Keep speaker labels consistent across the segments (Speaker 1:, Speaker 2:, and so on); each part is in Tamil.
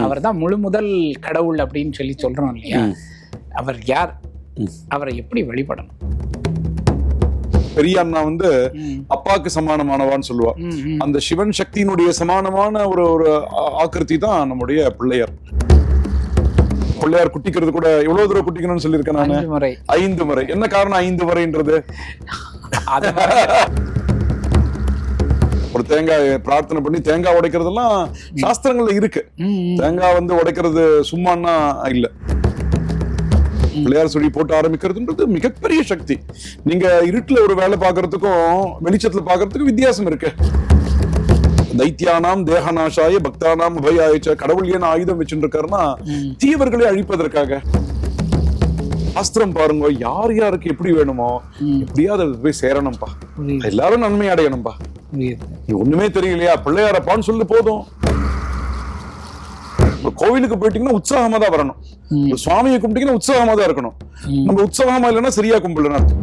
Speaker 1: அவர் தான் முழு முதல் கடவுள் அப்படின்னு சொல்லி சொல்றோம் இல்லையா. அவர் யார். அவரை எப்படி வழிபடணும்?
Speaker 2: பெரிய அண்ணா வந்து. அப்பாக்கு சமானமானவான்னு சொல்லுவா. அந்த சிவன் சக்தியினுடைய சமானமான ஒரு ஒரு ஆ- ஆக்கிருதி தான் நம்முடைய பிள்ளையார். பிள்ளையார் குட்டிக்கிறது கூட எவ்வளவு தூரம் குட்டிக்கணும்னு சொல்லியிருக்கேன் நானு? ஐந்து முறை. என்ன காரணம் ஐந்து முறைன்றது?
Speaker 1: அது
Speaker 2: ஒரு தேங்காய் பிரார்த்தனை பண்ணி தேங்காய் உடைக்கிறதெல்லாம் சாஸ்திரங்கள்ல இருக்கு. தேங்காய் வந்து உடைக்கிறது சும்மான்னா இல்ல. பிள்ளையார் சொல்லி போட்டு ஆரம்பிக்கிறதுன்றது மிகப்பெரிய சக்தி. நீங்க இருட்டுல ஒரு வேலை பார்க்கறதுக்கும் வெளிச்சத்துல பார்க்கறதுக்கும் வித்தியாசம் இருக்கு. தைத்தியானாம் தேகநாசாய பக்தானாம் அபயாயச்ச கடவுள் ஏன் ஆயுதம்
Speaker 1: ம்.
Speaker 2: தீயவர்களை அழிப்பதற்காக. சாஸ்திரம் பாருங்க யார் யாருக்கு எப்படி வேணுமோ. எப்படியாவது அது போய் சேரணும்பா. எல்லாரும் நன்மை அடையணும்பா. ஒண்ணுமே தெரியலையா? பிள்ளையாரப்பான்னு சொல்லி போதும். கோவிலுக்கு போயிட்டீங்கன்னா உற்சாகமா தான் வரணும். சுவாமியை கும்பிட்டீங்கன்னா உற்சாகமா தான் இருக்கணும். நம்ம உற்சாகமா இல்லைன்னா சரியா கும்பிடலன்னு அர்த்தம்.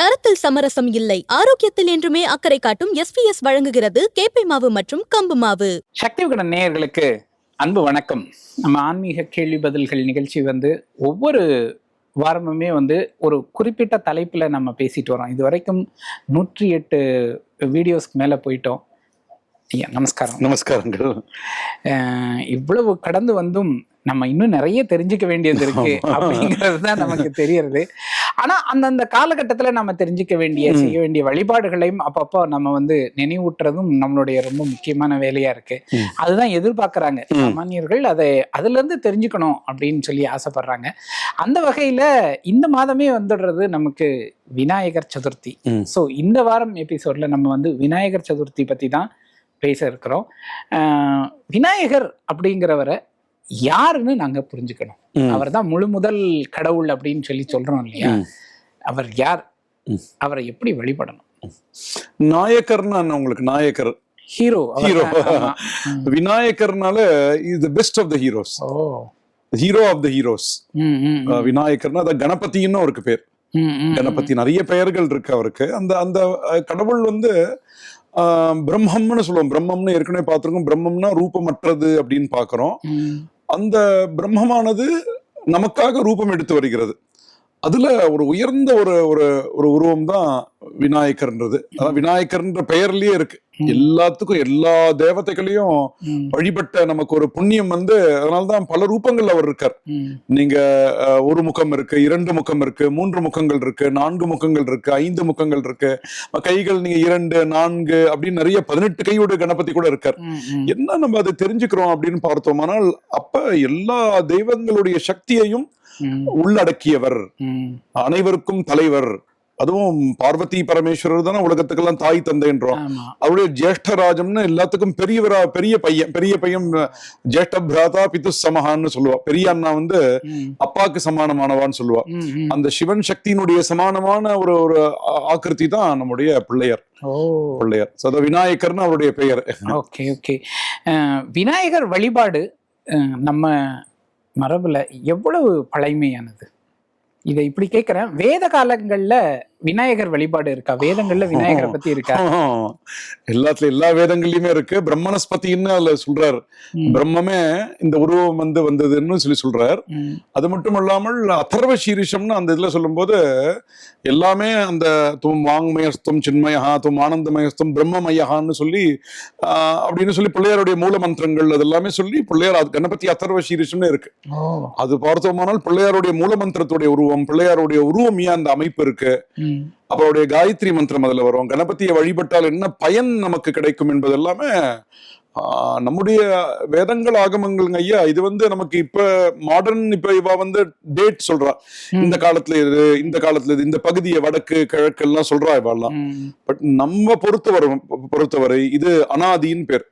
Speaker 3: தரத்தில் சமரசம் இல்லை. ஆரோக்கியத்தில் என்றுமே அக்கறை காட்டும் எஸ்பிஎஸ் வழங்குகிறது கேப்பை மாவு மற்றும் கம்பு மாவு.
Speaker 1: சக்தி விகடன் நேயர்களுக்கு அன்பு வணக்கம். நம்ம ஆன்மீக கேள்வி பதில்கள் நிகழ்ச்சி வந்து ஒவ்வொரு வாரமுமே வந்து ஒரு குறிப்பிட்ட தலைப்புல நம்ம பேசிட்டு வரோம். இது வரைக்கும் நூற்றி எட்டு வீடியோஸ்க்கு மேல போயிட்டோம். ஐயா நமஸ்காரம்.
Speaker 2: நமஸ்காரங்கள்.
Speaker 1: இவ்வளவு கடந்து வந்தும் நம்ம இன்னும் நிறைய தெரிஞ்சுக்க வேண்டியது இருக்கு. அப்படிங்கிறது தான் நமக்கு தெரியறது. ஆனா அந்தந்த காலகட்டத்துல நம்ம தெரிஞ்சுக்க வேண்டிய. செய்ய வேண்டிய வழிபாடுகளையும் அப்பப்போ நம்ம வந்து நினைவூட்டுறதும் நம்மளுடைய ரொம்ப முக்கியமான வேலையா இருக்கு. அதுதான் எதிர்பார்க்கறாங்க. சாமானியர்கள் அதை அதுல இருந்து தெரிஞ்சுக்கணும் அப்படின்னு சொல்லி ஆசைப்படுறாங்க அந்த வகையில இந்த மாதமே வந்துடுறது நமக்கு விநாயகர் சதுர்த்தி. ஸோ இந்த வாரம் எபிசோட்ல நம்ம வந்து விநாயகர் சதுர்த்தி பத்தி தான் பேச இருக்கிறோம் விநாயகர் அப்படிங்கிறவரை யாருன்னு நாங்க புரிஞ்சுக்கணும். அவர் தான் முழு முதல் கடவுள் அப்படின்னு சொல்லி சொல்றோம் இல்லையா. அவர் யார். அவரை எப்படி வழிபடணும்?
Speaker 2: நாயக்கர்னா உங்களுக்கு? Nayakkar.
Speaker 1: Hero
Speaker 2: Hero. விநாயகர்னால is the best of the heroes
Speaker 1: oh.
Speaker 2: Hero of the heroes. விநாயகர்னா அது கணபதின்னு அவருக்கு பேர். கணபதி நிறைய பெயர்கள் இருக்கு அவருக்கு. அந்த அந்த கடவுள் வந்து பிரம்மம்னு சொல்லுவோம். பிரம்மம்னு ஏற்கனவே பார்த்திருக்கோம். பிரம்மம்னா ரூபமற்றது அப்படின்னு பார்க்கிறோம்.
Speaker 1: ம்.
Speaker 2: அந்த பிரம்மமானது நமக்காக ரூபம் எடுத்து வருகிறது. அதுல ஒரு உயர்ந்த ஒரு ஒரு ஒரு உருவம் தான் விநாயகர்ன்றது. அதான் விநாயகர்ன்ற பெயர்லயே இருக்கு. எல்லாத்துக்கும் எல்லா தேவதைகளையும் வழிபட்ட நமக்கு ஒரு புண்ணியம் வந்து அதனாலதான் பல ரூபங்கள்ல அவர் இருக்கார். நீங்க ஒரு முகம் இருக்கு இரண்டு முகம் இருக்கு மூன்று முகங்கள் இருக்கு நான்கு முகங்கள் இருக்கு ஐந்து முகங்கள் இருக்கு. கைகள் நீங்க இரண்டு நான்கு அப்படின்னு நிறைய பதினெட்டு கையோட கணபதி கூட இருக்கார். என்ன நம்ம அதை தெரிஞ்சுக்கிறோம் அப்படின்னு பார்த்தோமானால் அப்ப எல்லா தெய்வங்களுடைய சக்தியையும் உள்ளடக்கியவர். அனைவருக்கும் தலைவர். அதுவும் பார்வதி பரமேஸ்வரர் தானே உலகத்துக்கெல்லாம் தாய் தந்தைன்றோம். அவருடைய ஜேஷ்டராஜம்னு எல்லாத்துக்கும் பெரியவரா பெரிய பையன் பெரிய பையன் ஜேஷ்ட பிராதா பிது சமஹான்னு சொல்லுவா. பெரிய அண்ணா வந்து அப்பாக்கு சமானமானவான்னு சொல்லுவா. அந்த சிவன் சக்தியினுடைய சமானமான ஒரு ஒரு ஆக்கிருதி தான் நம்முடைய பிள்ளையர். பிள்ளையர். அது விநாயகர்னு அவருடைய பெயர்.
Speaker 1: Okay okay. விநாயகர் வழிபாடு நம்ம மரபுல எவ்வளவு பழமையானது? இதை இப்படி கேட்கிறேன் வேத காலங்கள்ல விநாயகர் வழிபாடு இருக்கா? வேதங்கள்ல விநாயகரை பத்தி இருக்கா?
Speaker 2: எல்லாத்துல எல்லா வேதங்கள்லயுமே இருக்கு. பிரம்மனஸ்பதின்னு அதுல சொல்றார். பிரம்மமே இந்த உருவம் வந்து வந்ததுன்னு சொல்லி சொல்றார். அது மட்டும் இல்லாமல் அதர்வ சீரிஷம்னு அந்த இதுல சொல்லும்போது எல்லாமே அந்த தும் வாங்மயஸ்தும் சின்மயஹா தும் ஆனந்தமயஸ்தும் பிரம்மமயஹான்னு சொல்லி அப்படின்னு சொல்லி பிள்ளையாருடைய மூல மந்திரங்கள் அது எல்லாமே சொல்லி பிள்ளையார் அது கணபதி அதர்வ சீரிஷம்னு இருக்கு. அது பார்த்தோமானால் பிள்ளையாருடைய மூல மந்திரத்துடைய உருவம் பிள்ளையாருடைய உருவம் ஏன் அந்த அமைப்பு இருக்கு? அவருடைய காயத்ரி மந்திரம் அதுல வரும். கணபதியை வழிபட்டால் என்ன பயன் நமக்கு கிடைக்கும் என்பது எல்லாமே நம்முடைய வேதங்கள் ஆகமங்கள்ங்க ஐயா இது வந்து நமக்கு இப்ப மாடர்ன் இப்ப இவ வந்து டேட் சொல்றா. இந்த காலத்துல இது இந்த காலத்துல இது இந்த பகுதியை வடக்கு கிழக்கு எல்லாம். சொல்றா இவெல்லாம் பட் நம்ம பொறுத்தவரை பொறுத்தவரை இது அனாதின்னு பேர்.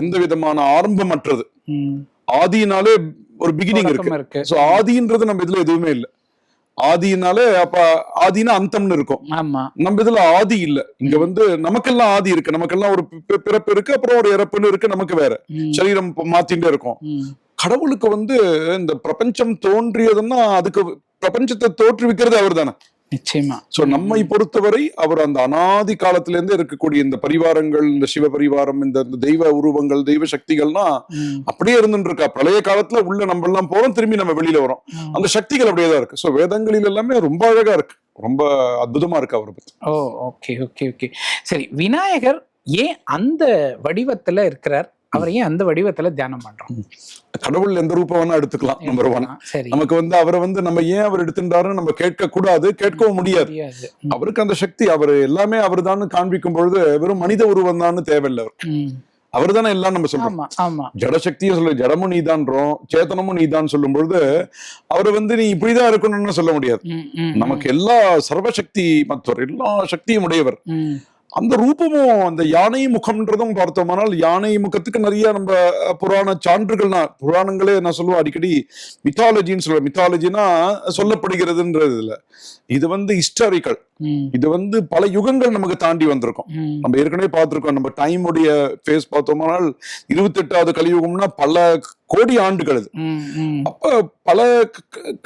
Speaker 2: எந்த விதமான ஆரம்பமற்றது. ஆதினாலே ஒரு பிகினிங் இருக்கு. சோ ஆதின்றது நம்ம இதுல எதுவுமே இல்ல. ஆதினாலே அப்ப ஆதினா அந்தம்னு இருக்கும்.
Speaker 1: ஆமா.
Speaker 2: நம்ம இதுல ஆதி இல்ல. இங்க வந்து நமக்கெல்லாம் ஆதி இருக்கு. நமக்கெல்லாம் ஒரு பிறப்பு இருக்கு. அப்புறம் ஒரு இறப்புன்னு இருக்கு. நமக்கு வேற. சரீரம் மாத்திட்டே இருக்கும். கடவுளுக்கு வந்து இந்த பிரபஞ்சம் தோன்றியதுன்னா அதுக்கு பிரபஞ்சத்தை தோற்றுவிக்கிறது அவர் தானே
Speaker 1: நிச்சயமா.
Speaker 2: சோ நம்மை பொறுத்தவரை அவர் அந்த அனாதி காலத்துல இருந்து இருக்கக்கூடிய இந்த பரிவாரங்கள் இந்த சிவ பரிவாரம் இந்த தெய்வ உருவங்கள் தெய்வ சக்திகள்னா அப்படியே இருந்துட்டு இருக்கா பிரளய காலத்துல உள்ள நம்ம எல்லாம் போறோம் திரும்பி நம்ம வெளியில வரோம். அந்த சக்திகள் அப்படியே தான் இருக்கு. சோ வேதங்களில் எல்லாமே ரொம்ப அழகா இருக்கு. ரொம்ப அற்புதமா இருக்கு அவரை பத்தி.
Speaker 1: ஓ ஓகே ஓகே ஓகே சரி விநாயகர் ஏன் அந்த வடிவத்துல இருக்கிறார்? அவர் ஏன் அந்த வடிவத்துல தியானம் பண்றோம்?
Speaker 2: கடவுள் எந்த ரூபம் வேணா எடுத்துக்கலாம் நம்பர் ஒன்
Speaker 1: சரி.
Speaker 2: நமக்கு வந்து அவரை வந்து நம்ம ஏன் அவர் எடுத்துட்டாருன்னு நம்ம கேட்க கூடாது கேட்கவும் முடியாது. அவருக்கு அந்த சக்தி அவர் எல்லாமே அவர் தான் காண்பிக்கும் பொழுது வெறும் மனித உருவம் தான் தேவையில்லை அவர் அவர் தானே எல்லாம் நம்ம சொல்றோம். ஜடசக்தியும் சொல்ல ஜடமும் நீதான்றோம் சேத்தனமும் நீதான் சொல்லும் பொழுது அவரை வந்து நீ இப்படிதான் இருக்கணும்னு சொல்ல முடியாது. நமக்கு எல்லா சர்வசக்தி மற்றவர் எல்லா சக்தியும் உடையவர். அந்த ரூபமும் அந்த யானை முகம்ன்றதும் பார்த்தோமானால் யானை முகத்துக்கு நிறைய நம்ம புராண சான்றுகள்னா புராணங்களே நான் சொல்லுவேன் அடிக்கடி மித்தாலஜின்னு சொல்லுவேன் மித்தாலஜினா சொல்லப்படுகிறதுன்றது இல்ல இது வந்து ஹிஸ்டாரிக்கல் இது வந்து பல யுகங்கள் நமக்கு தாண்டி வந்திருக்கும். நம்ம ஏற்கனவே பார்த்திருக்கோம். நம்ம டைம் உடைய ஃபேஸ் பார்த்தோமானால் இருபத்தெட்டாவது கலியுகம்னா பல கோடி ஆண்டுகள் அப்ப பல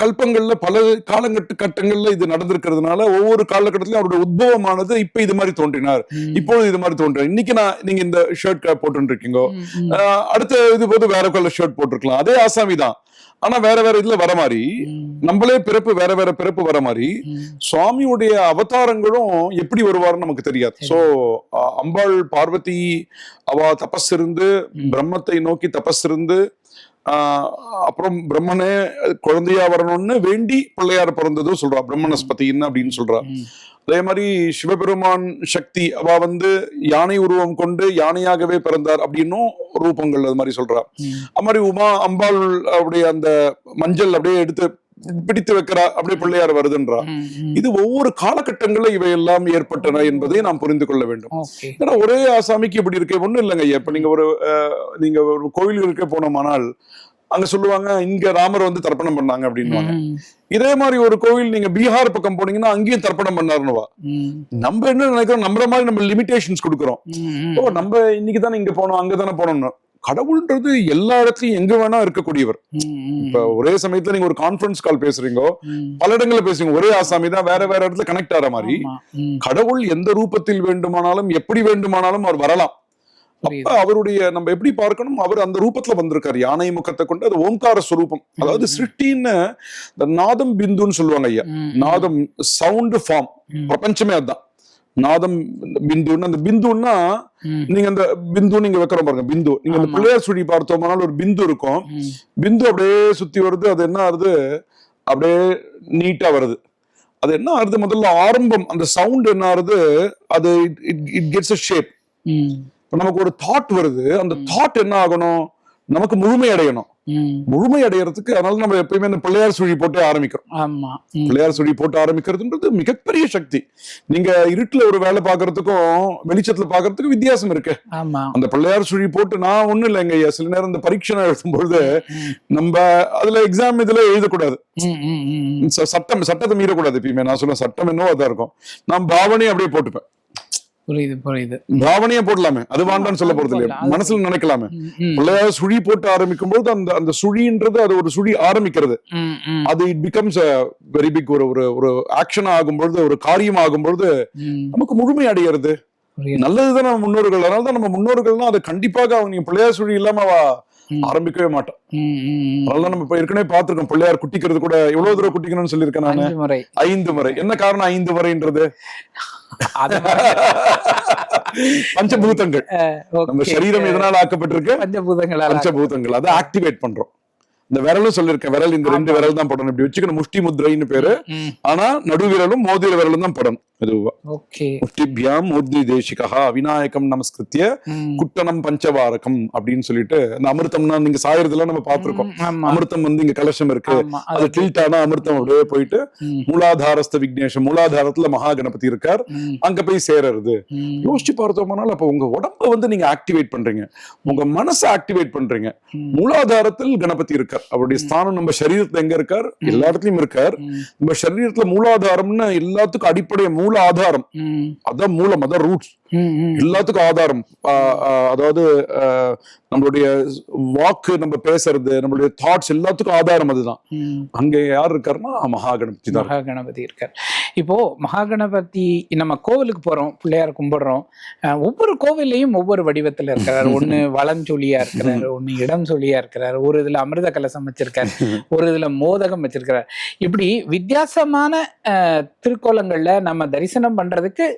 Speaker 2: கல்பங்கள்ல பல காலங்கட்டு கட்டங்கள்ல இது நடந்திருக்கிறதுனால ஒவ்வொரு காலகட்டத்திலும் அவருடைய உத்பவமானது இப்ப இது மாதிரி தோன்றினார். இப்பொழுது இது மாதிரி தோன்றார் இன்னைக்கு நான் நீங்க இந்த ஷர்ட் போட்டு இருக்கீங்க அடுத்த இது போது வேற கலர் ஷர்ட் போட்டிருக்கலாம். அதே ஆசாமி தான். ஆனா வேற வேற இதுல வர மாதிரி நம்மளே பிறப்பு வேற வேற பிறப்பு வர மாதிரி சுவாமியுடைய அவதாரங்களும் எப்படி வருவாருன்னு நமக்கு தெரியாது. சோ அம்பாள் பார்வதி அவ தபஸ் இருந்து. பிரம்மத்தை நோக்கி தபஸ் இருந்து அப்புறம் பிரம்மனே குழந்தையா வரணும்னு வேண்டி பிள்ளையார் பிறந்ததும் சொல்றா. பிரம்மனஸ்பதின்னு அப்படின்னு சொல்றா. அதே மாதிரி சிவபெருமான் சக்தி அவ வந்து யானை உருவம் கொண்டு யானையாகவே பிறந்தார் அப்படின்னும் ரூபங்கள் அது மாதிரி சொல்றா. அது மாதிரி உமா அம்பாள் அப்படியே அந்த மஞ்சள் அப்படியே எடுத்து பிடித்து வைக்கிறா அப்படியே பிள்ளையார் வருதுன்றா. இது ஒவ்வொரு காலகட்டங்களில் இவை எல்லாம் ஏற்பட்டன என்பதை நாம் புரிந்து கொள்ள வேண்டும். ஏன்னா ஒரே ஆசாமிக்கு இப்படி இருக்கே ஒண்ணும் இல்லைங்க ஐயா. இப்ப நீங்க ஒரு நீங்க ஒரு கோயில்களுக்கே போனோமானால் அங்க சொல்லுவாங்க இங்க ராமர் வந்து தர்ப்பணம் பண்ணாங்க அப்படின்னுவாங்க.
Speaker 1: ம்,
Speaker 2: இதே மாதிரி ஒரு கோவில் நீங்க பீகார் பக்கம் போனீங்கன்னா அங்கேயும் தர்ப்பணம் பண்ணாருன்னுவா. நம்ம என்ன நினைக்கிறோம் நம்மள மாதிரி நம்ம லிமிடேஷன்ஸ் கொடுக்குறோம். ஓ நம்ம இன்னைக்கு தானே இங்க போனோம் அங்க தானே போனோம்னு. கடவுள்ன்றது எல்லா இடத்துலயும் எங்க வேணா இருக்கக்கூடியவர். இப்ப ஒரே சமயத்துல நீங்க ஒரு கான்ஃபரன்ஸ் கால் பேசுறீங்க. பல இடங்கள்ல பேசுறீங்க ஒரே ஆசாமி தான் வேற வேற இடத்துல கனெக்ட் ஆற மாதிரி. கடவுள் எந்த ரூபத்தில் வேண்டுமானாலும் எப்படி வேண்டுமானாலும் அவர் வரலாம். அப்ப அவருடைய நம்ம எப்படி பார்க்கணும்? அவர் அந்த ரூபத்துல வந்திருக்காரு. யானை முகத்தை கொண்டு அது ஓம்கார ஸ்வரூபம் அதாவது சிருஷ்டின்னு இந்த நாதம் பிந்துன்னு சொல்லுவாங்க ஐயா. நாதம் சவுண்ட் ஃபார்ம் பிரபஞ்சமே அதுதான் நாதம் பிந்துன்னு அந்த பிந்துன்னா நீங்க அந்த பிந்து நீங்க வைக்கிற பாருங்க பிந்து. நீங்க அந்த. பிள்ளையார் சுழி பார்த்தோம்னாலும் ஒரு பிந்து இருக்கும். பிந்து அப்படியே சுத்தி வருது அது என்ன ஆகுது அப்படியே நீட்டா வருது. அது என்ன ஆகுது முதல்ல ஆரம்பம் அந்த சவுண்ட் என்ன ஆகுது அது இட் கெட்ஸ் அ ஷேப் நமக்கு ஒரு தாட் வருது. அந்த தாட் என்ன ஆகணும்? நமக்கு முழுமை அடையணும். முழுமை அடையறதுக்கு அதனால நம்ம எப்பயுமே இந்த பிள்ளையார் சுழி போட்டு ஆரம்பிக்கிறோம். பிள்ளையார் சுழி போட்டு ஆரம்பிக்கிறதுன்றது மிகப்பெரிய சக்தி. நீங்க இருட்டுல ஒரு வேலை பார்க்கறதுக்கும் வெளிச்சத்துல பார்க்கறதுக்கும் வித்தியாசம் இருக்கு.
Speaker 1: ஆமா.
Speaker 2: அந்த பிள்ளையார் சுழி போட்டு நான் ஒண்ணும் இல்லைங்க ஐயா சில நேரம் இந்த பரீட்சை எழுதும் பொழுது நம்ம அதுல எக்ஸாம் இதுல எழுதக்கூடாது. சட்டம் சட்டத்தை மீறக்கூடாது எப்பயுமே. நான் சொல்லுவேன் சட்டம் என்னவோ அதான் இருக்கும். நான் பாவனையை அப்படியே போட்டுப்பேன்.
Speaker 1: புரியுது புரியுது.
Speaker 2: பாவனையே போடலாமே. அது வேண்டாம்னு சொல்ல போறது இல்லையா? மனசுல நினைக்கலாமே. பிள்ளையார் சுழி போட்டு ஆரம்பிக்கும் போது அந்த அந்த சுழின்றது அது ஒரு சுழி ஆரம்பிக்கிறது. அது இட் பிகம்ஸ் வெரி பிக் ஒரு ஒரு ஒரு ஆக்ஷன் ஆகும்பொழுது ஒரு காரியம் ஆகும்பொழுது. நமக்கு முழுமை அடைகிறது. நல்லதுதான் நம்ம முன்னோர்கள். அதனால தான் நம்ம முன்னோர்கள்னா அது கண்டிப்பாக அவங்க பிள்ளையார் சுழி இல்லாம
Speaker 1: ம்.
Speaker 2: ஆரம்பிக்கவே மாட்டான்
Speaker 1: ம், ம், ம்.
Speaker 2: அதனால நம்ம ஏற்கனவே பார்த்திருக்கோம். பிள்ளையார் குட்டிக்கிறது கூட எவ்வளவு தூரம் குட்டிக்கணும்னு சொல்லியிருக்கேன் நானு. ஐந்து முறை. என்ன காரணம் ஐந்து முறைன்றது. பஞ்சபூதங்கள். நம்ம சரீரம் எதனால ஆக்கப்பட்டிருக்கு?
Speaker 1: பஞ்சபூதங்களால
Speaker 2: பஞ்சபூதங்கள். அதை ஆக்டிவேட் பண்றோம். இந்த விரலும் சொல்லிருக்கேன் விரல் இந்த ரெண்டு விரல் தான் படணும். இப்படி வச்சுக்கணும். முஷ்டி முத்ரைன்னு பேரு. ஆனா நடுவிரலும் மோதிர விரலும் தான் படணும் முஷ்டிபியாம் மூர்த்தி தேசிகா விநாயகம் நமஸ்கிருத்திய குட்டனம் பஞ்சவாரகம் அப்படின்னு சொல்லிட்டு அந்த அமிர்தம்னா நீங்க சாயறதுலாம் நம்ம பார்த்திருக்கோம்.
Speaker 1: ம், ஆமா.
Speaker 2: அமிர்தம் வந்து இங்க கலசம் இருக்கு. அது டில்ட் ஆனா அமிர்தம் அப்படியே போயிட்டு மூலாதாரஸ்த விக்னேஷம் மூலாதாரத்துல மகா கணபதி இருக்கார் அங்க போய் சேரறது. யோசிச்சு பார்த்தோம்னால அப்ப உங்க உடம்ப வந்து நீங்க ஆக்டிவேட் பண்றீங்க. உங்க மனசை ஆக்டிவேட் பண்றீங்க. மூலாதாரத்தில் கணபதி இருக்கார். அவருடைய ஸ்தானம் நம்ம சரீரத்துல எங்க இருக்கார்? எல்லா இடத்துலயும் இருக்கார். நம்ம சரீரத்துல மூலாதாரம்னு எல்லாத்துக்கும் அடிப்படை மூல ஆதாரம் அதான் மூலம் அதான் ரூட்ஸ். எல்லாத்துக்கும் ஆதாரம். அதாவது நம்மளுடைய வாக்கு நம்ம பேசுறது நம்மளுடைய தாட்ஸ் எல்லாத்துக்கும் ஆதாரம் அதுதான். அங்க யார் இருக்காருன்னா மகா கணபதி தான்.
Speaker 1: மகா கணபதி இருக்கார். இப்போ மகா கணபதி நம்ம கோவிலுக்கு போறோம் பிள்ளையார் கும்பிடுறோம். ஒவ்வொரு கோவில்லையும் ஒவ்வொரு வடிவத்துல இருக்கிறார் ஒண்ணு வளஞ்சொலியா இருக்கிறாரு ஒண்ணு இடம் சொல்லியா இருக்கிறாரு. ஒரு இதுல அமிர்த கலசம் வச்சிருக்காரு ஒரு இதுல மோதகம் வச்சிருக்கிறார். இப்படி வித்தியாசமான திருக்கோலங்கள்ல நம்ம தரிசனம் பண்றதுக்கு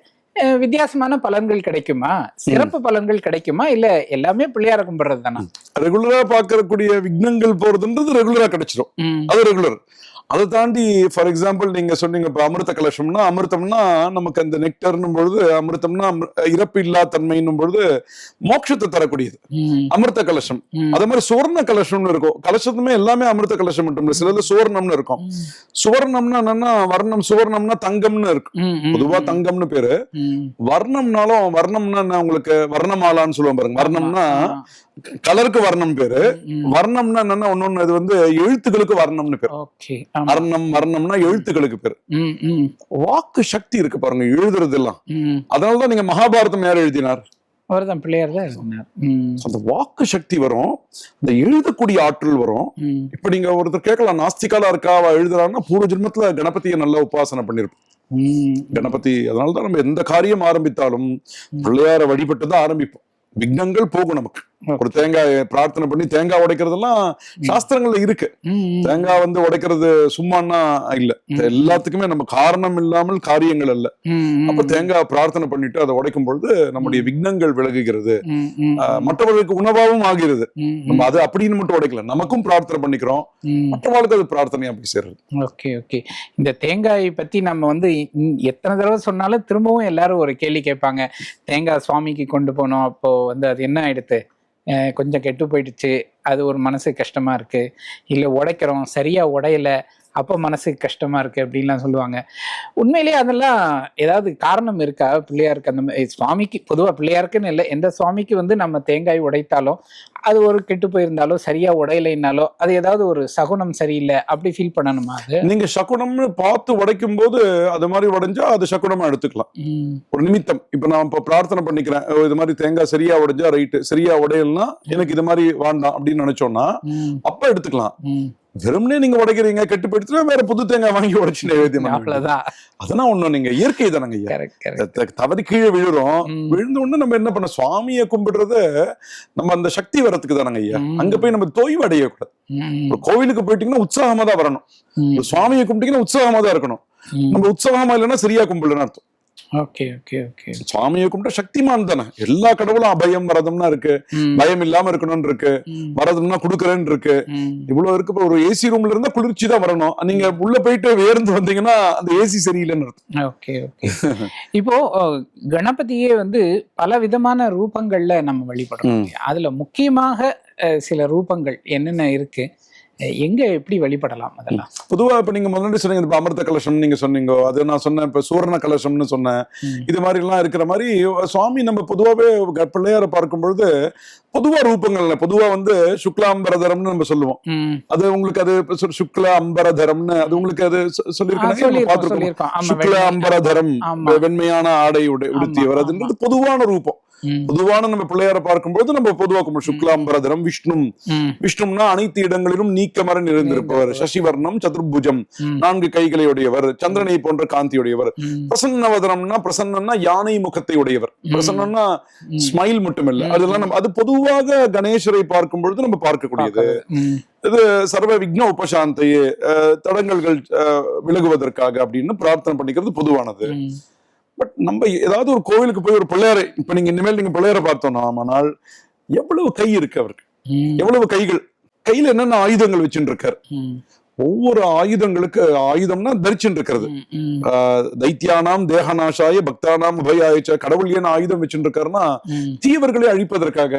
Speaker 1: வித்தியாசமான பலன்கள் கிடைக்குமா? சிறப்பு பலன்கள் கிடைக்குமா? இல்ல எல்லாமே பிள்ளையார கும்பிடுறது தானா
Speaker 2: ரெகுலரா பாக்கக்கூடிய விக்னங்கள் போறதுன்றது ரெகுலரா கிடைச்சிடும் அது ரெகுலர். அதை தாண்டி ஃபார் எக்ஸாம்பிள் நீங்க சொன்னீங்க இப்ப அமிர்த கலசம்னா அமிர்தம்னா நமக்கு அந்த நெக்டர்னும் பொழுது அமிர்தம்னா அமிர்- இறப்பு இல்லா தன்மைன்னும் பொழுது மோட்சத்தை தரக்கூடியது. அமிர்த கலசம். அதே மாதிரி சுவர்ண கலசம்னு இருக்கும். கலசத்துமே எல்லாமே அமிர்த கலசம் மட்டும் இல்ல சிலது சுவர்ணம்னு இருக்கும். சுவர்ணம்னா என்னன்னா வர்ணம் சுவர்ணம்னா தங்கம்னு இருக்கு
Speaker 1: ம், ம்,
Speaker 2: பொதுவா தங்கம்னு பேரு. வர்ணம்னாலும் வர்ணம்னா உங்களுக்கு வர்ணமாலான்னு சொல்லுவோம் பாருங்க. வர்ணம்னா. கலருக்கு வர்ணம் பேரு. வர்ணம்னா என்னன்னா ஒன்னொன்னு இது வந்து எழுத்துக்களுக்கு வர்ணம்னு பேரு. வர்ணம் வர்ணம்னா எழுத்துக்களுக்கு பேரு. வாக்கு சக்தி இருக்கு பாருங்க எழுதுறது எல்லாம். அதனாலதான் நீங்க மகாபாரதம் யார் எழுதினார்?
Speaker 1: அவர்தான் பிள்ளையார் தான் எழுதினார்
Speaker 2: அந்த வாக்கு சக்தி வரும். இந்த எழுதக்கூடிய ஆற்றல் வரும். இப்ப நீங்க ஒருத்தர் கேட்கலாம் நாஸ்திகாலா இருக்கா அவ எழுதுறான்னா பூர்வ ஜென்மத்துல கணபதியை நல்லா உபாசனை பண்ணிருப்போம். கணபதி அதனாலதான் நம்ம எந்த காரியம் ஆரம்பித்தாலும் பிள்ளையார வழிபட்டு தான் ஆரம்பிப்போம். விக்னங்கள் போகும் நமக்கு. ஒரு தேங்காய் பிரார்த்தனை பண்ணி தேங்காய் உடைக்கிறதெல்லாம் சாஸ்திரங்கள்ல இருக்கு. தேங்காய் வந்து உடைக்கிறது சும்மான்னா இல்ல. எல்லாத்துக்குமே நம்ம காரணம் இல்லாமல் காரியங்கள் அல்ல. அப்ப தேங்காய் பிரார்த்தனை பண்ணிட்டு அதை உடைக்கும் பொழுது நம்முடைய விக்னங்கள் விலகுகிறது. மற்றவர்களுக்கு உணவாகவும் ஆகிறது. நம்ம அது அப்படின்னு மட்டும் உடைக்கல. நமக்கும் பிரார்த்தனை பண்ணிக்கிறோம். மற்றவர்களுக்கு அது பிரார்த்தனையா போய் சேர்றது
Speaker 1: ஓகே ஓகே. இந்த தேங்காய் பத்தி நம்ம வந்து எத்தனை தடவை சொன்னாலும் திரும்பவும் எல்லாரும் ஒரு கேள்வி கேட்பாங்க. தேங்காய் சுவாமிக்கு கொண்டு போனோம். அப்போ வந்து அது என்ன ஆயிடுத்து? கொஞ்சம் கெட்டு போயிடுச்சு. அது ஒரு மனசு கஷ்டமாக இருக்குது இல்லை உடைக்கிறோம். சரியாக உடையல. அப்போ மனசுக்கு கஷ்டமா இருக்கு அப்படின்லாம் சொல்லுவாங்க. உண்மையிலேயே அதெல்லாம் ஏதாவது காரணம் இருக்கா? பிள்ளையாருக்கு அந்த சுவாமிக்கு பொதுவா பிள்ளையாருக்குன்னு இல்லை. எந்த சுவாமிக்கு வந்து நம்ம தேங்காய் உடைத்தாலும் அது ஒரு கெட்டு போயிருந்தாலோ சரியா உடையலைன்னாலோ அது ஏதாவது ஒரு சகுனம் சரியில்லை அப்படி ஃபீல் பண்ணணுமா அது?
Speaker 2: நீங்க சகுனம்னு பார்த்து உடைக்கும் போது அது மாதிரி உடைஞ்சா அது சகுனமா எடுத்துக்கலாம். ஒரு நிமித்தம். இப்ப நான் இப்ப பிரார்த்தனை பண்ணிக்கிறேன். இது மாதிரி தேங்காய் சரியா உடைஞ்சா ரைட்டு. சரியா உடையலனா எனக்கு இது மாதிரி வேண்டாம் அப்படின்னு நினைச்சோம்னா அப்ப எடுத்துக்கலாம். வெறுமனே நீங்க உடைக்கிறீங்க கெட்டு போயிடுச்சுன்னா வேற புது தேங்காய் வாங்கி உடைச்சு நைவேத்தியம்.
Speaker 1: அவ்வளவுதான்.
Speaker 2: அதெல்லாம் ஒண்ணும் நீங்க இயற்கை தானங்க ஐயா. தவறி கீழே விழுறோம். விழுந்த உடனே நம்ம என்ன பண்ண சுவாமியை கும்பிடுறது நம்ம அந்த சக்தி வரத்துக்கு தானங்க ஐயா. அங்க போய் நம்ம தொய்வு அடையக்கூடாது ஒரு கோவிலுக்கு போயிட்டீங்கன்னா உற்சாகமா தான் வரணும். சுவாமியை கும்பிட்டீங்கன்னா உற்சாகமா தான் இருக்கணும். நம்ம உற்சாகமா இல்லைன்னா சரியா கும்பிடலன்னு அர்த்தம். சுவாமியை கும்பிட்டா சக்திமான் தானே. எல்லா கடவுளும் அபயம் வரதும்னா இருக்கு. பயம் இல்லாம இருக்கணும்னு இருக்கு. வரதும்னா குடுக்கறேன்னு இருக்கு. இவ்வளவு இருக்கு ஒரு ஏசி ரூம்ல இருந்தா குளிர்ச்சி தான் வரணும். நீங்க உள்ள போயிட்டு வேர்ந்து வந்தீங்கன்னா அந்த ஏசி சரியில்லைன்னு அர்த்தம்.
Speaker 1: Okay okay. இப்போ கணபதியே வந்து பல விதமான ரூபங்கள்ல நம்ம வழிபடுறோம். அதுல முக்கியமாக சில ரூபங்கள் என்னென்ன இருக்கு? எங்க எப்படி வழிபடலாம் அதெல்லாம்?
Speaker 2: பொதுவா இப்ப நீங்க முன்னாடி சொன்னீங்க இப்ப அமிர்த கலசம் நீங்க சொன்னீங்க அது நான் சொன்னேன் இப்ப சூரண கலசம்னு சொன்னேன். இது மாதிரி எல்லாம் இருக்கிற மாதிரி சுவாமி நம்ம பொதுவாவே பிள்ளையார பார்க்கும் பொழுது பொதுவா ரூபங்கள்ல பொதுவா வந்து சுக்லாம்பரதரம்னு நம்ம சொல்லுவோம். அது உங்களுக்கு அது சுக்ல அம்பரதரம்னு அது உங்களுக்கு அது சொ-
Speaker 1: ஆ,
Speaker 2: சொல்லியிருக்கேன் நம்ம
Speaker 1: சொல்லியிருக்கோம்
Speaker 2: பார்த்திருக்கோம்.
Speaker 1: சொல்லியிருக்கோம். ஆமா
Speaker 2: சுக்ல அம்பரதரம். வெண்மையான ஆடை உடை உடுத்தியவர் அதுன்றது பொதுவான ரூபம். பொதுவான நம்ம பிள்ளையார பார்க்கும்போது நம்ம பொதுவா கும்பிடுவோம் சுக்லாம்பரதரம் விஷ்ணு விஷ்ணும்னா அனைத்து இடங்களிலும் நீக்கமர நிறைந்திருப்பவர். சசிவர்ணம் சதுர்புஜம். நான்கு கைகளை உடையவர் சந்திரனை போன்ற காந்தியுடையவர். பிரசன்னவதனம்னா பிரசன்னம்னா யானை முகத்தை உடையவர் பிரசன்னம்னா. ஸ்மைல் மட்டும் இல்ல அதெல்லாம் நம்ம அது பொதுவாக கணேசரை பார்க்கும் பொழுது நம்ம பார்க்கக்கூடியது. இது சர்வ விக்ன உபசாந்தையே தடங்கல்கள் விலகுவதற்காக அப்படின்னு பிரார்த்தனை பண்ணிக்கிறது பொதுவானது. பட் நம்ம ஏதாவது ஒரு கோவிலுக்கு போய் ஒரு பிள்ளையாரை இப்ப நீங்க இனிமேல் நீங்க பிள்ளையாரை பார்த்தோம்னா ஆனால் எவ்வளவு கை இருக்கு அவருக்கு. எவ்வளவு கைகள். கையில என்னென்ன ஆயுதங்கள் வச்சுட்டு இருக்காரு ஒவ்வொரு ஆயுதங்களுக்கு ஆயுதம்னா தரிச்சுட்டு இருக்கிறது தைத்தியானாம் தேகநாசாய பக்தானாம் அபயாயச்ச கடவுள் ஏன் ஆயுதம் வச்சுட்டு இருக்காருன்னா
Speaker 1: ம்,
Speaker 2: தீயவர்களை அழிப்பதற்காக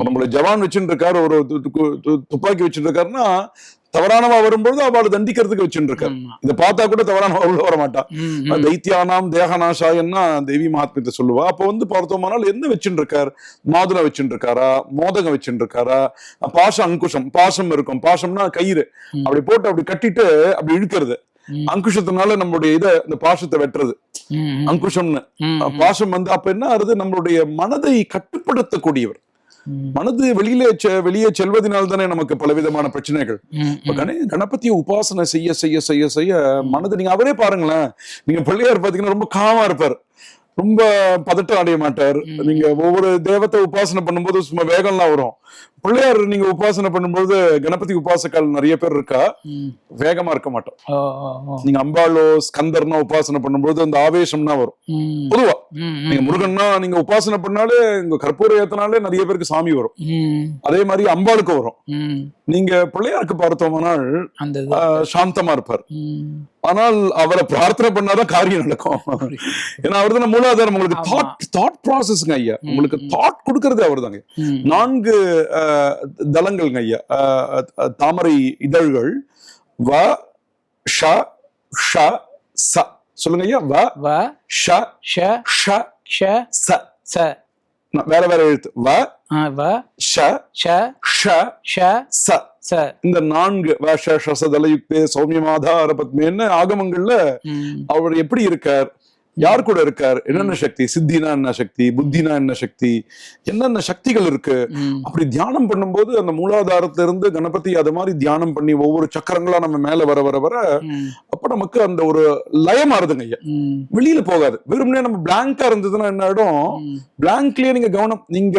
Speaker 2: நம்மள ஜவான் வச்சுட்டு இருக்காரு ஒரு துப்பாக்கி வச்சுட்டு இருக்காருன்னா தவறானவா வரும்பொழுது அவளை தண்டிக்கிறதுக்கு
Speaker 1: ஆமா.
Speaker 2: இதை பார்த்தா கூட தவறானவா உள்ள வர மாட்டா
Speaker 1: ம், ம்.
Speaker 2: தைத்தியானாம் தேகநாசாயன்னா தேவி மகாத்மியத்தை சொல்லுவா. அப்ப வந்து பார்த்தோமானால் என்ன வச்சுட்டு இருக்கார் மாதுளை வச்சுட்டு இருக்காரா மோதகம் வச்சுட்டு இருக்காரா பாசம் அங்குஷம் பாசம் இருக்கும். பாசம்னா கயிறு. அப்படி போட்டு அப்படி கட்டிட்டு அப்படி இழுக்கிறது. அங்குஷத்தினால நம்மளுடைய இத இந்த பாசத்தை வெட்டுறது. அங்குஷம்னு. பாசம் வந்து அப்ப என்ன ஆறுது? நம்மளுடைய மனதை கட்டுப்படுத்தக்கூடியவர். மனது வெளியிலே வெளியே செல்வதனால் தானே நமக்கு பலவிதமான பிரச்சனைகள். கணபதியை உபாசனை செய்ய செய்ய செய்ய செய்ய மனது நீங்க அவரே பாருங்களேன். நீங்க பிள்ளையார் பாத்தீங்கன்னா ரொம்ப காமா இருப்பார். ரொம்ப பதட்டம் அடைய மாட்டார். நீங்க ஒவ்வொரு தேவத்தை உபாசனை பண்ணும்போது சும்மா வேகம்லாம் வரும். பிள்ளையார் நீங்க உபாசனை பண்ணும்போது கணபதி உபாசக்கால் நிறைய பேர் இருக்கா. வேகமா இருக்க மாட்டோம். நீங்க அம்பாளோ ஸ்கந்தர்னா உபாசனை பண்ணும்போது அந்த ஆவேசம்னா வரும். பொதுவா. நீங்க முருகன்னா நீங்க உபாசனை பண்ணாலே இங்க கற்பூர ஏத்தனாலே நிறைய பேருக்கு சாமி வரும். அதே மாதிரி அம்பாளுக்கு வரும். நீங்க பிள்ளையாருக்கு பார்த்தோம்னால் சாந்தமா இருப்பார். ஆனால் அவரை பிரார்த்தனை பண்ணாதான் காரியம் நடக்கும். ஏன்னா அவர் தான் மூலாதாரம். உங்களுக்கு. தாட் தாட் ப்ராசஸ்ங்க ஐயா. உங்களுக்கு. தாட் கொடுக்கறது அவர் தாங்க நான்கு தளங்கள்ங்க ஐயா தாமரை இதழ்கள் வ ஷ ஷ ச. சொல்லுங்க ஐயா வ
Speaker 1: வ,
Speaker 2: ஷ
Speaker 1: ஷ,
Speaker 2: ஷ
Speaker 1: ஷ,
Speaker 2: ச.
Speaker 1: ச.
Speaker 2: வேற வேற எழுத்து. வ
Speaker 1: வ,
Speaker 2: ஷ
Speaker 1: ஷ,
Speaker 2: ஷ
Speaker 1: ஷ,
Speaker 2: ச.
Speaker 1: ச.
Speaker 2: இந்த நான்கு வ ஷ ஷ ச தலயுக்தே சௌமியமாதார பத்மேன்னு ஆகமங்கள்ல அவர் எப்படி இருக்கார்? யார் கூட இருக்கார்? என்னென்ன சக்தி? சித்தினா என்ன சக்தி? புத்தினா என்ன சக்தி? என்னென்ன சக்திகள் இருக்கு? அப்படி தியானம் பண்ணும்போது அந்த மூலாதாரத்துல இருந்து கணபதி அது மாதிரி தியானம் பண்ணி ஒவ்வொரு சக்கரங்களா நம்ம மேல வர வர வர அப்ப நமக்கு அந்த ஒரு லயம் ஆறுதுங்க ஐயா. வெளியில போகாது. வெறுமனே நம்ம பிளாங்கா இருந்ததுன்னா என்ன ஆயிடும். பிளாங்க்லயே நீங்க கவனம். நீங்க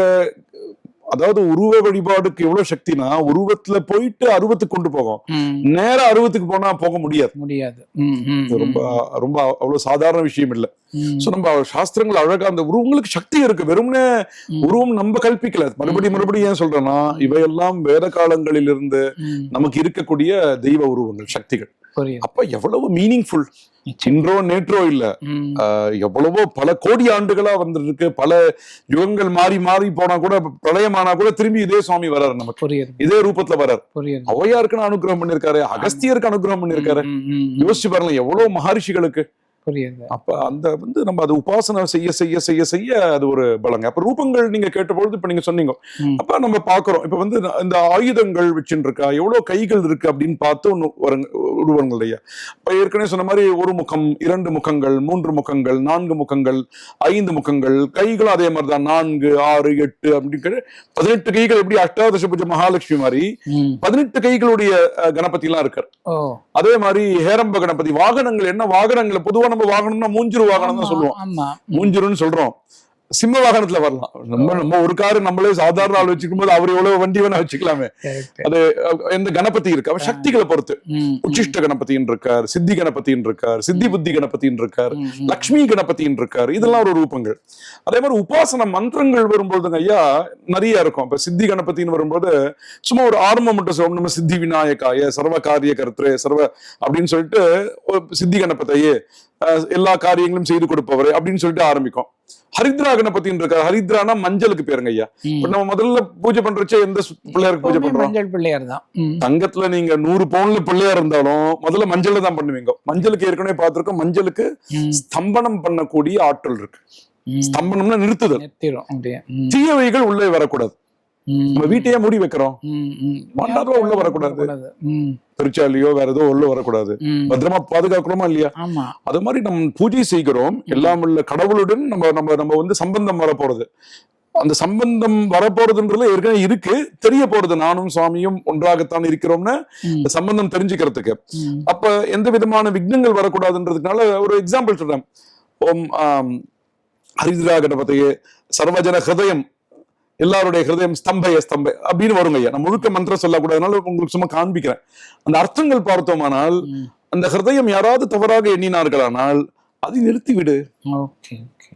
Speaker 2: அதாவது உருவ வழிபாடுக்கு எவ்வளவு சக்தினா உருவத்துல போயிட்டு அருவத்துக்கு கொண்டு போகும். நேரா அருவத்துக்கு போனா போக முடியாது.
Speaker 1: முடியாது.
Speaker 2: ரொம்ப ரொம்ப அவ்வளவு சாதாரண விஷயம் இல்ல. சோ நம்ம சாஸ்திரங்கள் அழகா அந்த உருவங்களுக்கு சக்தி இருக்கு. வெறுமனே உருவம் நம்ம கல்பிக்கல மறுபடியும் மறுபடியும் ஏன் சொல்றேன்னா இவையெல்லாம் வேத காலங்களில் இருந்து
Speaker 1: ம்.
Speaker 2: நமக்கு இருக்கக்கூடிய தெய்வ உருவங்கள் சக்திகள். அப்ப எவ்வளவு மீனிங்ஃபுல் இன்றோ நேற்றோ இல்ல. எவ்வளவோ பல கோடி ஆண்டுகளா வந்துட்டு இருக்கு பல யுகங்கள் மாறி மாறி போனா கூட பிரளயமானா கூட திரும்பி இதே சுவாமி வராரு நமக்கு.
Speaker 1: புரியுது.
Speaker 2: இதே ரூபத்துல வராரு
Speaker 1: புரியுது.
Speaker 2: அவையாருக்குன்னு அனுகிரகம் பண்ணிருக்காரு அகஸ்தியருக்கு அனுகிரகம் பண்ணிருக்காரு யோசிச்சு பாருங்க எவ்வளவு மகரிஷிகளுக்கு.
Speaker 1: புரியுது.
Speaker 2: அப்ப அந்த வந்து நம்ம அது உபாசனை செய்ய செய்ய செய்ய செய்ய அது ஒரு பலங்க. அப்ப ரூபங்கள் நீங்க கேட்ட பொழுது இப்ப நீங்க சொன்னீங்க. அப்ப நம்ம பாக்குறோம். இப்ப வந்து இந்த ஆயுதங்கள் வச்சுட்டு இருக்கா எவ்வளவு கைகள் இருக்கு அப்படின்னு பார்த்து ஒண்ணு வருங்க உருவங்கள் இல்லையா? இப்ப ஏற்கனவே சொன்ன மாதிரி ஒரு முகம் இரண்டு முகங்கள் மூன்று முகங்கள் நான்கு முகங்கள் ஐந்து முகங்கள் கைகளும் அதே மாதிரிதான். நான்கு ஆறு எட்டு அப்படின்னு பதினெட்டு கைகள் எப்படி அஷ்டாதச பூஜை மகாலட்சுமி மாதிரி. பதினெட்டு கைகளுடைய கணபதி எல்லாம் இருக்கார். அதே மாதிரி ஹேரம்ப கணபதி வாகனங்கள் என்ன வாகனங்கள்? பொதுவா நம்ம வாகனம்னா மூஞ்சிரு வாகனம் தான் சொல்லுவோம். மூஞ்சிருன்னு சொல்றோம். சிம்ம வாகனத்துல வரலாம். நம்ம நம்ம ஒரு காரு நம்மளே சாதாரண ஆள் வச்சுக்கும் போது அவர் எவ்வளவு வண்டி வேணா வச்சுக்கலாமே. அது எந்த கணபதி இருக்கு அவர் சக்திகளை பொறுத்து. உச்சிஷ்ட கணபதின்னு இருக்கார் சித்தி கணபதின்னு இருக்கார் சித்தி புத்தி கணபதின்னு இருக்கார். லக்ஷ்மி கணபதின்னு இருக்கார். இதெல்லாம் ஒரு ரூபங்கள். அதே மாதிரி உபாசன மந்திரங்கள் வரும்போதுங்க ஐயா நிறைய இருக்கும். இப்ப சித்தி கணபதின்னு வரும்போது சும்மா ஒரு ஆரம்பம் மட்டும் சொல்லுவோம் நம்ம சித்தி விநாயகாய சர்வ காரிய கர்த்தரே சர்வ அப்படின்னு சொல்லிட்டு சித்தி கணபதியே அஹ், எல்லா காரியங்களும் செய்து கொடுப்பவரே அப்படின்னு சொல்லிட்டு ஆரம்பிக்கும். ஹரித்ரா கணபதின்னு இருக்கார் ஹரித்ரானா மஞ்சளுக்கு பேருங்க ஐயா. இப்ப நம்ம முதல்ல பூஜை பண்றச்சே எந்த பிள்ளையாருக்கு பூஜை பண்றோம்?
Speaker 1: மஞ்சள் பிள்ளையார் தான்.
Speaker 2: தங்கத்துல நீங்க நூறு பவுன்ல பிள்ளையார் இருந்தாலும் முதல்ல மஞ்சள்ல தான் பண்ணுவீங்க. மஞ்சளுக்கு ஏற்கனவே பார்த்திருக்கோம். மஞ்சளுக்கு ஸ்தம்பனம் பண்ணக்கூடிய ஆற்றல் இருக்கு. ஸ்தம்பனம்னா நிறுத்துதல். தீயவைகள் உள்ளே வரக்கூடாது. நம்ம வீட்டையே மூடி வைக்கிறோம்.
Speaker 1: ம், ம்.
Speaker 2: மண்டாரம் உள்ள வரக்கூடாது. திருச்சாலியோ வேற ஏதோ உள்ள வரக்கூடாது. பத்திரமா பாதுகாக்கிறோமா இல்லையா? அது மாதிரி நம்ம பூஜை செய்கிறோம். எல்லாம் உள்ள கடவுளுடன் நம்ம நம்ம நம்ம வந்து சம்பந்தம் வர போறது அந்த சம்பந்தம் வரப்போறதுன்றது ஏற்கனவே இருக்கு. தெரிய போறது. நானும் சுவாமியும் ஒன்றாகத்தான் இருக்கிறோம்னு இந்த சம்பந்தம் தெரிஞ்சுக்கிறதுக்கு. அப்ப எந்த விதமான விக்னங்கள் வரக்கூடாதுன்றதுனால ஒரு எக்ஸாம்பிள் சொல்றேன். ஓம் ஹரித்ரா கணபதியே சர்வஜன ஹிருதயம் எல்லாருடைய ஹிருதயம் ஸ்தம்பய ஸ்தம்பை அப்படின்னு வருங்க ஐயா. நான் முழுக்க மந்திரம் சொல்லக்கூடாதுனால உங்களுக்கு சும்மா காண்பிக்கிறேன். அந்த அர்த்தங்கள் பார்த்தோமானால். அந்த ஹிருதயம் யாராவது தவறாக எண்ணினார்களானால் அதை நிறுத்தி விடு
Speaker 1: ஓகே ஓகே.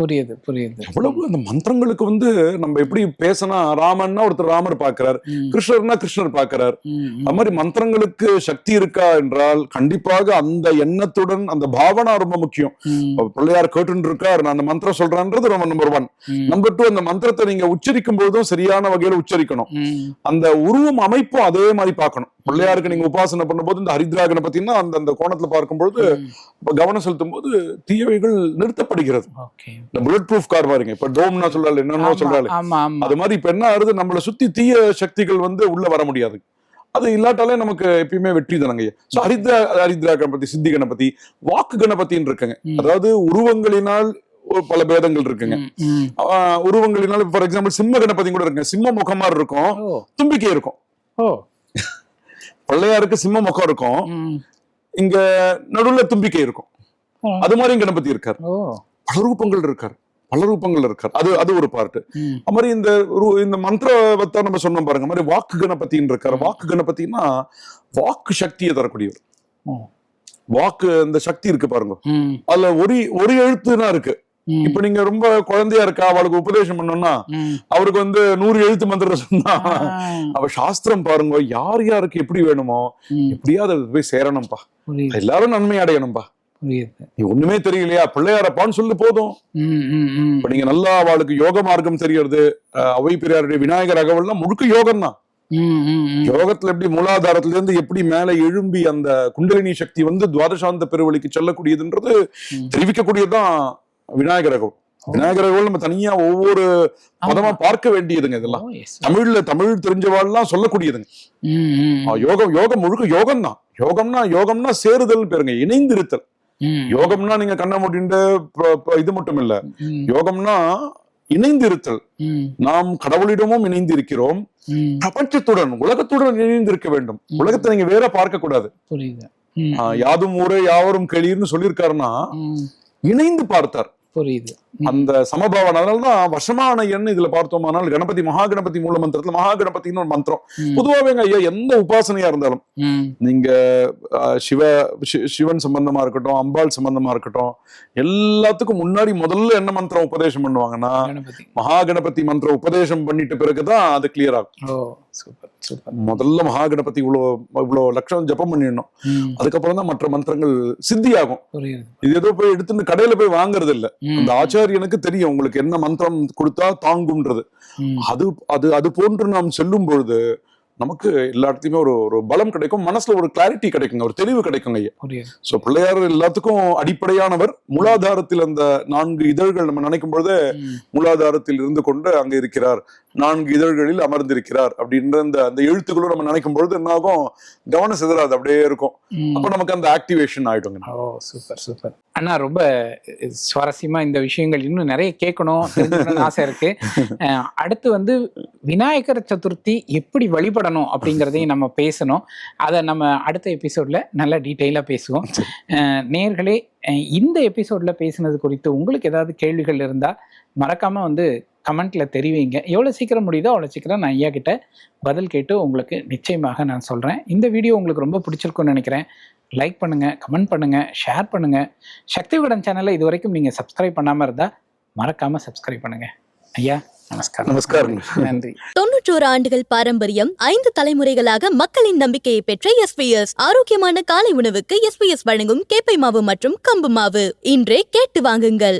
Speaker 1: புரியுது புரியுது.
Speaker 2: எவ்வளவு அந்த மந்திரங்களுக்கு வந்து நம்ம எப்படி பேசினா ராமன்னா ஒருத்தர் ராமர் பாக்குறார் கிருஷ்ணர்னா கிருஷ்ணர் பாக்குறார். அது மாதிரி மந்திரங்களுக்கு சக்தி இருக்கா என்றால் கண்டிப்பாக அந்த எண்ணத்துடன் அந்த பாவனா ரொம்ப முக்கியம். பிள்ளையார் கேட்டு இருக்கார் நான் அந்த மந்திரம் சொல்றேன்றது ரொம்ப நம்பர் ஒன் நம்பர் டூ அந்த மந்திரத்தை நீங்க உச்சரிக்கும் பொழுதும் சரியான வகையில உச்சரிக்கணும். அந்த உருவம் அமைப்பும் அதே மாதிரி பார்க்கணும். பிள்ளையாருக்கு நீங்க உபாசனை பண்ணும்போது இந்த ஹரித்ராகனை பத்தினா அந்த அந்த கோணத்துல. இப்ப கவனம் செலுத்தும் போது தீயவைகள் நிறுத்தப்படுகிறது. இந்த புல்லட் ப்ரூஃப் கார் பாருங்க இப்ப டோம்னா சொல்றாள் என்னென்னோ
Speaker 1: ஆமா
Speaker 2: அது மாதிரி இப்ப என்ன ஆகுது? நம்மளை சுத்தி தீய சக்திகள் வந்து உள்ள வர முடியாது. அது இல்லாட்டாலே நமக்கு எப்பயுமே வெற்றி தானங்க. சோ ஹரித்ரா ஹரித்ரா கணபதி சித்தி கணபதி வாக்கு கணபதின்னு இருக்குங்க. அதாவது உருவங்களினால் பல பேதங்கள் இருக்குங்க. உருவங்களினால் ஃபார் எக்ஸாம்பிள் சிம்ம கணபதி கூட இருக்குங்க. சிம்ம முகம் மாதிரி இருக்கும். தும்பிக்கை இருக்கும். பிள்ளையாருக்கு சிம்ம முகம் இருக்கும். இங்க நடுவுல தும்பிக்கை இருக்கும். அது மாதிரி கணபதி இருக்கார். பல ரூபங்கள் இருக்கார் பல ரூபங்கள் இருக்கார் அது அது ஒரு பார்ட்
Speaker 1: ம்.
Speaker 2: அது மாதிரி இந்த இந்த மந்திரத்தை நம்ம சொன்னோம் பாருங்க மாதிரி வாக்கு கணபதின்னு இருக்காரு வாக்கு கணபதினா வாக்கு சக்தியை தரக்கூடியவர். வாக்கு அந்த சக்தி இருக்கு பாருங்க. அதுல ஒரு ஒரு எழுத்துனா இருக்கு. இப்ப நீங்க ரொம்ப குழந்தையா இருக்கா அவளுக்கு உபதேசம் பண்ணோம்னா. அவருக்கு வந்து நூறு எழுத்து மந்திரம் சொன்னா. அவ சாஸ்திரம் பாருங்க யார் யாருக்கு எப்படி வேணுமோ. எப்படியாவது அது போய் சேரணும்பா எல்லாரும் நன்மை அடையணும்பா
Speaker 1: புரியுது.
Speaker 2: ஒண்ணுமே தெரியலையா? பிள்ளையாரப்பான்னு சொல்லு போதும். இப்ப நீங்க நல்லா அவளுக்கு யோக மார்க்கம் தெரியறது அவை பெரியாருடைய விநாயகர் அகவல்லாம் முழுக்க யோகம் தான். யோகத்துல எப்படி மூலாதாரத்துல இருந்து எப்படி மேல எழும்பி அந்த குண்டலினி சக்தி வந்து துவாதசாந்த பெருவழிக்கு செல்லக்கூடியதுன்றது. தெரிவிக்கக்கூடியதுதான் விநாயகர் அகவல். விநாயகர் அகவல் நம்ம தனியா ஒவ்வொரு பதமா பார்க்க வேண்டியதுங்க இதெல்லாம். தமிழ்ல தமிழ் தெரிஞ்சவாள்லாம் சொல்லக்கூடியதுங்க. யோகம் யோகம் முழுக்க யோகம் தான் யோகம்னா யோகம்னா சேருதல் பேருங்க இணைந்திருத்தல். யோகம்னா நீங்க கண்ணை ப- இது மட்டும் இல்ல யோகம்னா இணைந்திருத்தல்.
Speaker 1: ம்,
Speaker 2: நாம் கடவுளிடமும் இணைந்து இருக்கிறோம். பிரபஞ்சத்துடன் உலகத்துடன் இணைந்து இருக்க வேண்டும். உலகத்தை நீங்க வேற பார்க்க கூடாது யாதும் ஊரே யாவரும் கேளீர்னு சொல்லியிருக்காருன்னா. இணைந்து பார்த்தார்.
Speaker 1: புரியுது.
Speaker 2: அந்த சமபாவனை அதனாலதான் வசமான எண் இதுல பார்த்தோமானால் கணபதி மகா கணபதி மூல மந்திரத்துல மகா கணபதினு ஒரு மந்திரம். பொதுவாவேங்க ஐயா எந்த உபாசனையா இருந்தாலும். நீங்க சிவ சிவன் சம்பந்தமா இருக்கட்டும் அம்பாள் சம்பந்தமா இருக்கட்டும் எல்லாத்துக்கும் முன்னாடி முதல்ல என்ன மந்திரம் உபதேசம் பண்ணுவாங்கன்னா மகா கணபதி மந்திரம் உபதேசம் பண்ணிட்ட பிறகுதான் அது கிளியர் ஆகும். முதல்ல மகா கணபதி இவ்வளோ இவ்வளோ லட்சம் ஜெபம் பண்ணிடணும். அதுக்கப்புறம் தான் மற்ற மந்திரங்கள் சித்தியாகும். இது ஏதோ போய் எடுத்துட்டு கடையில போய் வாங்குறது இல்ல அந்த ஆச்சாரியனுக்கு தெரியும் உங்களுக்கு என்ன மந்திரம் கொடுத்தா தாங்கும்ன்றது. அது அது அது போன்று நாம் செல்லும் பொழுது நமக்கு எல்லா இடத்துலயுமே ஒரு ஒரு பலம் கிடைக்கும் மனசுல ஒரு கிளாரிட்டி கிடைக்குங்க ஒரு தெளிவு கிடைக்குங்க ஐயா. சோ பிள்ளையார் எல்லாத்துக்கும் அடிப்படையானவர் மூலாதாரத்தில் அந்த நான்கு இதழ்கள் நம்ம நினைக்கும் பொழுது மூலாதாரத்தில் இருந்து கொண்டு அங்க இருக்கிறார். நான்கு இதழ்களில் அமர்ந்திருக்கிறார் அப்படின்ற அந்த அந்த எழுத்துக்களும் நம்ம நினைக்கும் பொழுது என்ன ஆகும் கவனம் சிதறாது அப்படியே இருக்கும். அப்ப நமக்கு அந்த ஆக்டிவேஷன் ஆயிடுங்க.
Speaker 1: ஓ சூப்பர் சூப்பர். அண்ணா ரொம்ப சுவாரஸ்யமா இந்த விஷயங்கள் இன்னும் நிறைய கேட்கணும் ஆசை இருக்கு. அடுத்து வந்து விநாயகர் சதுர்த்தி எப்படி வழிபடணும் அப்படிங்கிறதையும் நம்ம பேசணும். அதை நம்ம அடுத்த எபிசோட்ல நல்லா டீட்டெயிலாக பேசுவோம். அஹ், இந்த எபிசோட்ல பேசுனது குறித்து உங்களுக்கு ஏதாவது கேள்விகள் இருந்தா மறக்காம வந்து கமெண்ட்ல தெரிவிங்க. எவ்வளோ சீக்கிரம் முடியுதோ அவ்வளோ சீக்கிரம் நான் ஐயா கிட்ட பதில் கேட்டு உங்களுக்கு நிச்சயமாக நான் சொல்றேன். இந்த வீடியோ உங்களுக்கு ரொம்ப பிடிச்சிருக்கும்னு நினைக்கிறேன். லைக் பண்ணுங்க கமெண்ட் பண்ணுங்க ஷேர் பண்ணுங்க. சக்தி விகடன் சேனலை இது வரைக்கும் நீங்க சப்ஸ்கிரைப் பண்ணாம இருந்தா மறக்காம சப்ஸ்கிரைப் பண்ணுங்க. ஐயா நமஸ்காரம்.
Speaker 2: நமஸ்காரம்.
Speaker 1: நன்றி.
Speaker 3: தொன்னூற்றோரு ஆண்டுகள் பாரம்பரியம் ஐந்து தலைமுறைகளாக மக்களின் நம்பிக்கையை பெற்ற எஸ்பிஎஸ் ஆரோக்கியமான காலை உணவுக்கு எஸ்பிஎஸ் வழங்கும் கேப்பை மாவு மற்றும் கம்பு மாவு. இன்றே கேட்டு வாங்குங்கள்.